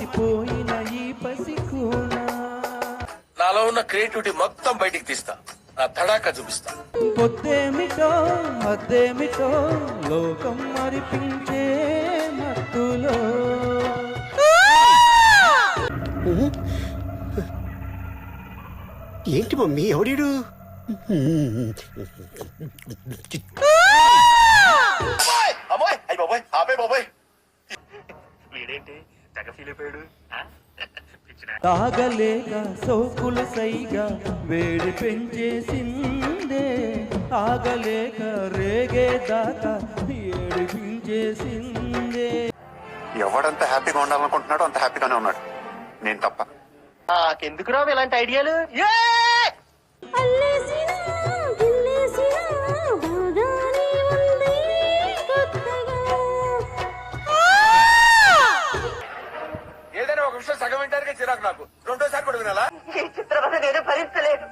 మర్చిపోయిన ఈ పసికూన. నాలో ఉన్న క్రియేటివిటీ మొత్తం బయటికి తీస్తా. నా తడాక చూపిస్తా. పొద్దేమిటో మద్దేమిటో లోకం మరిపించే మత్తులో. ఏంటి మమ్మీ ఎవడీడు? అమ్మాయి అయ్యి బాబాయ్ ఆపే బాబాయ్. వీడేంటి? తెగ ఫీల్ అయిపోయాడు తాగలేక సోకులు సైగా వేడి పెంచేసిందే. ఆగలేక రేగే దాకా ఏడిపించేసిందే ఎవడంత హ్యాపీగా ఉండాలనుకుంటున్నాడో అంత హ్యాపీగానే ఉన్నాడు. నేను తప్ప. నాకెందుకు రావు ఇలాంటి ఐడియాలు? ఏ! చిరాకు నాకు. రెండోసారి కూడా వినాలా? ఈ చిత్రపథ నేను భరించలేదు.